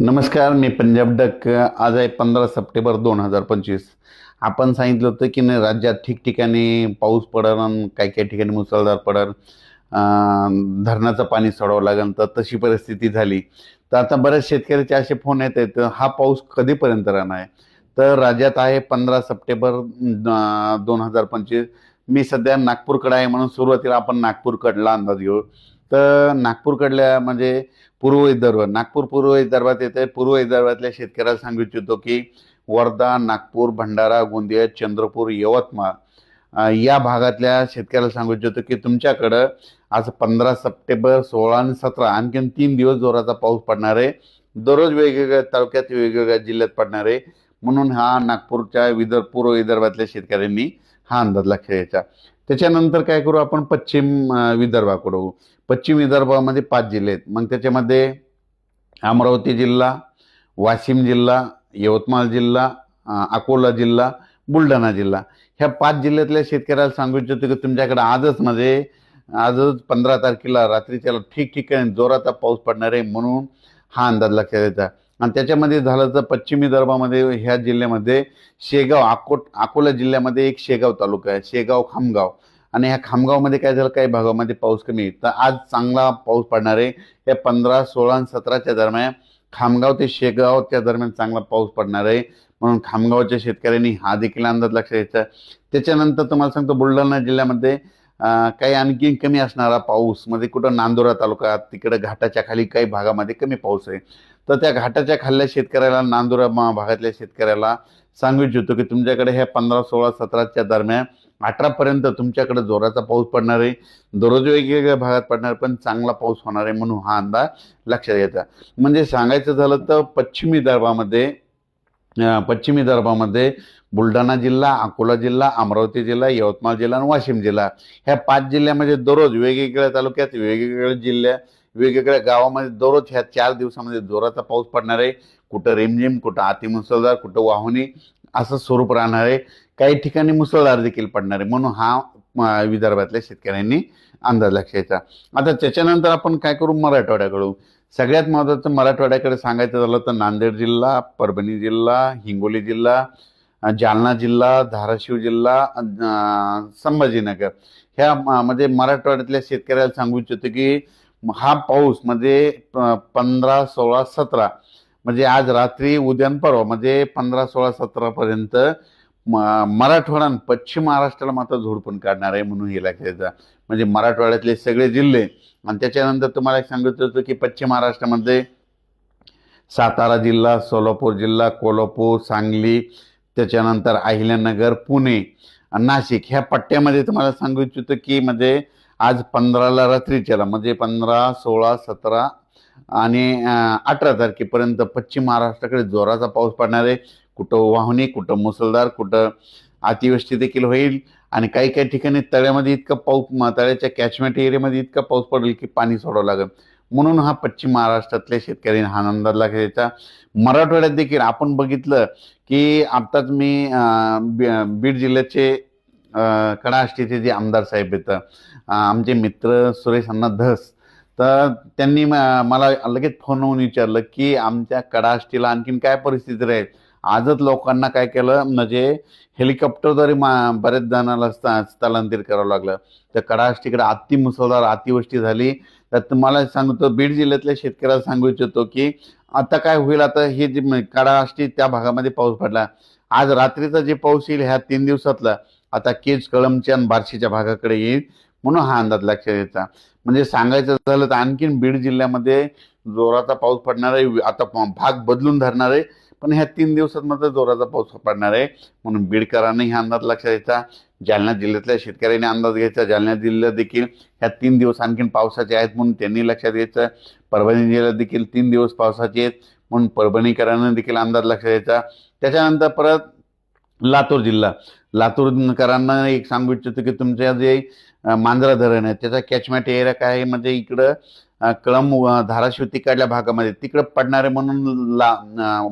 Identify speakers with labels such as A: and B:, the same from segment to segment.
A: नमस्कार मी पंजाब डक. आज आहे पंधरा सप्टेंबर दोन हजार पंचवीस. आपण सांगितलं होतं की नाही राज्यात ठिकठिकाणी पाऊस पडल आणि काही काही ठिकाणी मुसळधार पडल. धरणाचं पाणी सोडावं लागेल तर तशी परिस्थिती झाली. तर आता बऱ्याच शेतकऱ्याचे असे फोन येत आहेत हा पाऊस कधीपर्यंत राहणार आहे? तर राज्यात आहे पंधरा सप्टेंबर दोन हजार पंचवीस. मी सध्या नागपूरकडे आहे म्हणून सुरुवातीला आपण नागपूरकडला अंदाज घेऊ. तर नागपूरकडल्या म्हणजे पूर्व विदर्भ नागपूर पूर्व विदर्भात येते. पूर्व विदर्भातल्या शेतकऱ्याला सांगू इच्छितो की वर्धा नागपूर भंडारा गोंदिया चंद्रपूर यवतमाळ या भागातल्या शेतकऱ्याला सांगू इच्छितो की तुमच्याकडं आज पंधरा सप्टेंबर सोळा आणि सतरा आणखीन तीन दिवस जोराचा पाऊस पडणार आहे. दररोज वेगवेगळ्या तालुक्यात वेगवेगळ्या जिल्ह्यात पडणार आहे. म्हणून हा नागपूरच्या विदर्भ पूर्व विदर्भातल्या शेतकऱ्यांनी हा अंदाज लक्ष घ्यायचा. त्याच्यानंतर काय करू आपण? पश्चिम अं, विदर्भाकडे पश्चिम विदर्भामध्ये पाच जिल्हे आहेत. मग त्याच्यामध्ये अमरावती जिल्हा वाशिम जिल्हा यवतमाळ जिल्हा अकोला जिल्हा बुलढाणा जिल्हा. ह्या पाच जिल्ह्यातल्या शेतकऱ्याला सांगू इच्छितो की तुमच्याकडे आजच म्हणजे आजच पंधरा तारखेला रात्रीच्या ठिकठिकाणी जोराचा पाऊस पडणार आहे म्हणून हा अंदाज लक्षात येतात आणि त्याच्यामध्ये झालं तर पश्चिम विदर्भामध्ये ह्या जिल्ह्यामध्ये शेगाव अको अकोला जिल्ह्यामध्ये एक शेगाव तालुका आहे. शेगाव खामगाव. आणि ह्या खामगावमध्ये काय झालं? काही भागामध्ये पाऊस कमी. आहे तर आज चांगला पाऊस पडणार आहे. या पंधरा सोळा आणि सतराच्या दरम्यान खामगाव ते शेगावच्या दरम्यान चांगला पाऊस पडणार आहे. म्हणून खामगावच्या शेतकऱ्यांनी हा देखील अंदाज लक्षात घ्यायचा त्याच्यानंतर तुम्हाला सांगतो बुलढाणा जिल्ह्यामध्ये काही आणखी कमी असणारा पाऊस म्हणजे कुठं नांदुरा तालुका तिकडे घाटाच्या खाली काही भागामध्ये कमी पाऊस आहे. तर त्या घाटाच्या खाल्ल्या शेतकऱ्याला नांदुरा भागातल्या शेतकऱ्याला सांगू इच्छितो की तुमच्याकडे ह्या पंधरा सोळा सतराच्या दरम्यान अठरापर्यंत तुमच्याकडे जोराचा पाऊस पडणार आहे. दररोज वेगवेगळ्या भागात पडणार पण चांगला पाऊस होणार आहे म्हणून हा अंदाज लक्षात घ्यायचा म्हणजे सांगायचं झालं तर पश्चिमी दर्भामध्ये पश्चिमी दर्भामध्ये बुलढाणा जिल्हा अकोला जिल्हा अमरावती जिल्हा यवतमाळ जिल्हा आणि वाशिम जिल्हा. ह्या पाच जिल्ह्यामध्ये दररोज वेगवेगळ्या तालुक्यात वेगवेगळ्या जिल्ह्या वेगवेगळ्या गावामध्ये दररोज ह्या चार दिवसामध्ये जोराचा पाऊस पडणार आहे. कुठं रिमझिम कुठं अतिमुसळधार कुठं वाहुनी असं स्वरूप राहणार आहे. काही ठिकाणी मुसळधार देखील पडणार आहे म्हणून हा विदर्भातल्या शेतकऱ्यांनी अंदाज लक्षात आता त्याच्यानंतर आपण काय करू? मराठवाड्याकडून सगळ्यात महत्त्वाचं मराठवाड्याकडे सांगायचं झालं तर नांदेड जिल्हा परभणी जिल्हा हिंगोली जिल्हा जालना जिल्हा धाराशिव जिल्हा संभाजीनगर. ह्या म्हणजे मराठवाड्यातल्या शेतकऱ्याला सांगू इच्छितो की हा पाऊस म्हणजे प- पंधरा सोळा सतरा म्हणजे आज रात्री उद्यान परवा म्हणजे पंधरा सोळा सतरापर्यंत मराठवाडा आणि पश्चिम महाराष्ट्राला मात्र झोडपून काढणार आहे म्हणून हे लक्षात म्हणजे मराठवाड्यातले सगळे जिल्हे आणि त्याच्यानंतर तुम्हाला सांगितलं होतं की पश्चिम महाराष्ट्रामध्ये सातारा जिल्हा सोलापूर जिल्हा कोल्हापूर सांगली त्याच्यानंतर अहिल्यानगर पुणे नाशिक ह्या पट्ट्यामध्ये तुम्हाला सांगू इच्छितो की म्हणजे आज पंधराला रात्रीच्याला म्हणजे पंधरा सोळा सतरा आणि अठरा तारखेपर्यंत पश्चिम महाराष्ट्राकडे जोराचा पाऊस पडणार आहे. कुठं वाहुणी कुठं मुसळधार कुठं अतिवृष्टी देखील होईल. आणि काही काही ठिकाणी तळ्यामध्ये इतका पाऊस तळ्याच्या कॅचमेंट एरियामध्ये इतका पाऊस पडेल की पाणी सोडावं लागेल. म्हणून हा पश्चिम महाराष्ट्रातल्या शेतकऱ्यांनी हा अंदाज लागायचा मराठवाड्यात देखील आपण बघितलं की आत्ताच मी बी- बीड जिल्ह्याचे कडाष्टीचे जे आमदार साहेब आहेत आमचे मित्र सुरेश अण्णा धस तर त्यांनी म- मला लगेच फोनवरून विचारलं की आमच्या कडाष्टीला आणखीन काय परिस्थिती राहील? आजच लोकांना काय केलं? म्हणजे हेलिकॉप्टरद्वारे मा बऱ्याच जणाला स्था स्थलांतरित करावं लागलं. तर कडाष्टीकडे अति मुसळधार अतिवृष्टी झाली. तर तुम्हाला सांगतो बीड जिल्ह्यातल्या शेतकऱ्याला सांगू इच्छितो की आता काय होईल? आता हे जे म- कडाष्टी त्या भागामध्ये पाऊस पडला. आज रात्रीचा जे पाऊस येईल ह्या तीन दिवसातला आता केज कळमच्या आणि बार्शीच्या भागाकडे येईल म्हणून हा अंदाज लक्षात घ्यायचा म्हणजे सांगायचं झालं तर आणखीन बीड जिल्ह्यामध्ये जोराचा पाऊस पडणार आहे आता भाग बदलून धरणार आहे पण ह्या तीन दिवसात मात्र जोराचा पाऊस पडणार आहे. म्हणून बीडकरांनी हा अंदाज लक्षात घ्यायचा. जालना जिल्ह्यातल्या शेतकऱ्यांनी अंदाज घ्यायचा. जालना जिल्ह्यात देखील ह्या तीन दिवस आणखीन पावसाचे आहेत म्हणून त्यांनी लक्षात घ्यायचं. परभणी जिल्ह्यात देखील तीन दिवस पावसाचे आहेत म्हणून परभणीकरांना देखील अंदाज लक्षात घ्यायचा. त्याच्यानंतर परत लातूर जिल्हा. लातूरकरांना एक सांगू इच्छितो की तुमच्या जे मांजरा धरण आहे त्याचा कॅचमॅट एरिया काय आहे? म्हणजे इकडं कळम धाराशिव तिकडल्या भागामध्ये तिकडं पडणारे म्हणून ला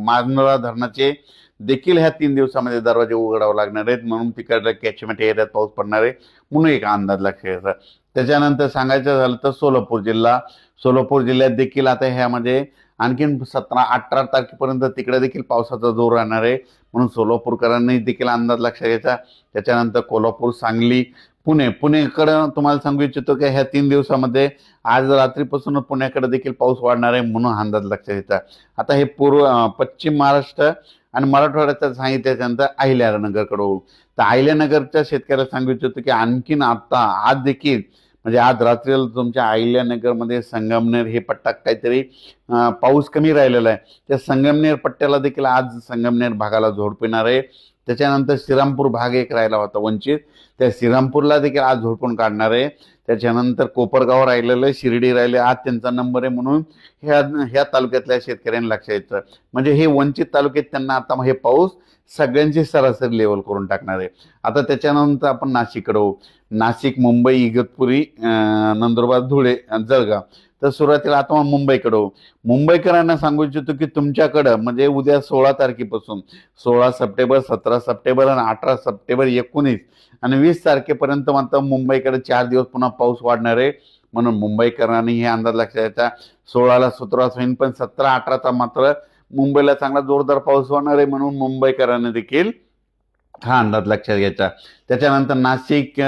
A: मानोरा धरणाचे देखील ह्या तीन दिवसामध्ये दरवाजे उघडावे लागणार आहेत. म्हणून तिकडल्या कॅचमेंट एरियात पाऊस पडणार आहे. म्हणून एक अंदाज लक्षात त्याच्यानंतर सांगायचं झालं तर सोलापूर जिल्हा. सोलापूर जिल्ह्यात देखील आता ह्यामध्ये आणखीन सतरा अठरा तारखेपर्यंत तिकडे देखील पावसाचा जोर राहणार आहे. म्हणून सोलापूरकरांनी देखील अंदाज लक्षात घ्यायचा. त्याच्यानंतर कोल्हापूर सांगली पुणे पुणेकडं तुम्हाला सांगू इच्छितो की ह्या तीन दिवसामध्ये आज रात्रीपासून पुण्याकडे देखील पाऊस वाढणार आहे म्हणून अंदाज लक्षात येतात आता हे पूर्व पश्चिम महाराष्ट्र आणि मराठवाड्याचं सांगितल्याच्यानंतर अहिल्यानगरकडे होऊ तर अहिल्यानगरच्या शेतकऱ्याला सांगू इच्छितो की आणखीन आता आज देखील म्हणजे आज रात्रीला तुमच्या अहिल्यानगरमध्ये संगमनेर हे पट्टा काहीतरी पाऊस कमी राहिलेला आहे. त्या संगमनेर पट्ट्याला देखील आज संगमनेर भागाला झोडपिणार आहे. त्याच्यानंतर श्रीरामपूर भाग एक राहिला होता वंचित. त्या श्रीरामपूरला देखील आज झोडपून काढणार आहे. त्याच्यानंतर कोपरगाव राहिलेलं आहे शिर्डी राहिले आज त्यांचा नंबर आहे म्हणून ह्या ह्या तालुक्यातल्या शेतकऱ्यांनी लक्षात येतं म्हणजे हे वंचित तालुक्यात त्यांना आता हे पाऊस सगळ्यांची सरासरी लेवल करून टाकणार आहे. आता त्याच्यानंतर आपण नाशिककडे नाशिक मुंबई इगतपुरी नंदुरबार धुळे जळगाव. तर सुरुवातीला आता मग मुंबईकरांना सांगू इच्छितो की तुमच्याकडं म्हणजे उद्या सोळा तारखेपासून सोळा सप्टेंबर सतरा सप्टेंबर आणि अठरा सप्टेंबर एकोणीस आणि वीस तारखेपर्यंत मात्र मुंबईकडे चार दिवस पुन्हा पाऊस वाढणार आहे. म्हणून मुंबईकरांनी हे अंदाज लक्षात घ्यायचा. सोळाला सुतरा होईन पण सतरा अठराचा मात्र मुंबईला चांगला जोरदार पाऊस होणार आहे म्हणून मुंबईकरांनी देखील हा अंदाज लक्षात घ्यायचा. त्याच्यानंतर नाशिक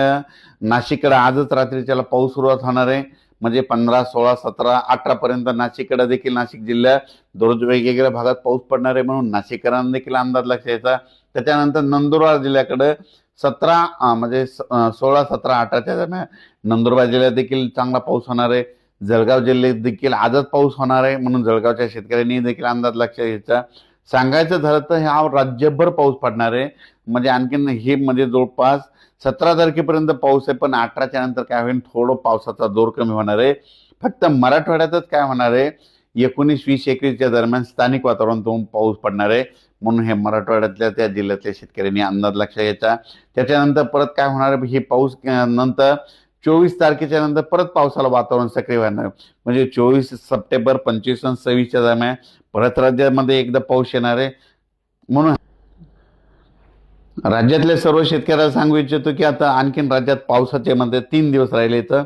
A: नाशिककडे आजच रात्रीच्याला पाऊस सुरुवात होणार आहे. म्हणजे पंधरा सोळा सतरा अठरापर्यंत नाशिककडे देखील नाशिक जिल्ह्यात दररोज वेगवेगळ्या भागात पाऊस पडणार आहे म्हणून नाशिककरांना देखील अंदाज लक्षात यायचा त्याच्यानंतर नंदुरबार जिल्ह्याकडे सतरा म्हणजे स- सोळा सतरा अठराच्या दरम्यान नंदुरबार जिल्ह्यात देखील चांगला पाऊस होणार आहे. जळगाव जिल्ह्यात देखील आजच पाऊस होणार आहे म्हणून जळगावच्या शेतकऱ्यांनी देखील अंदाज लक्षात घ्यायचा सांगायचं झालं तर हा राज्यभर पाऊस पडणार आहे. म्हणजे आणखीन हे म्हणजे जवळपास सतरा तारखेपर्यंत पाऊस आहे पण अठराच्या नंतर काय होईल? थोडं पावसाचा जोर कमी होणार आहे. फक्त मराठवाड्यातच काय होणार आहे? एकोणीस वीस एकवीसच्या दरम्यान स्थानिक वातावरणातून पाऊस पडणार आहे. म्हणून हे मराठवाड्यातल्या त्या जिल्ह्यातल्या शेतकऱ्यांनी अंदाज लक्षात घ्यायचा. त्याच्यानंतर परत काय होणार आहे? हे पाऊस नंतर चोवीस तारखेच्या नंतर परत पावसाला वातावरण सक्रिय होणार म्हणजे चोवीस सप्टेंबर पंचवीस आणि सव्वीसच्या दरम्यान परत राज्यामध्ये एकदा पाऊस येणार आहे. म्हणून राज्यातल्या सर्व शेतकऱ्याला सांगू इच्छितो की आता आणखीन राज्यात पावसाचे मध्ये तीन दिवस राहिले तर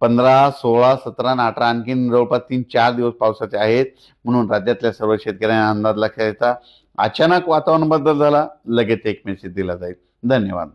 A: पंधरा सोळा सतरा आणि अठरा आणखीन जवळपास तीन चार दिवस पावसाचे आहेत. म्हणून राज्यातल्या सर्व शेतकऱ्यांना अंदाज लक्षात घ्यायचा अचानक वातावरण बदल झाला लगेच एक मेसेज दिला जाईल. धन्यवाद.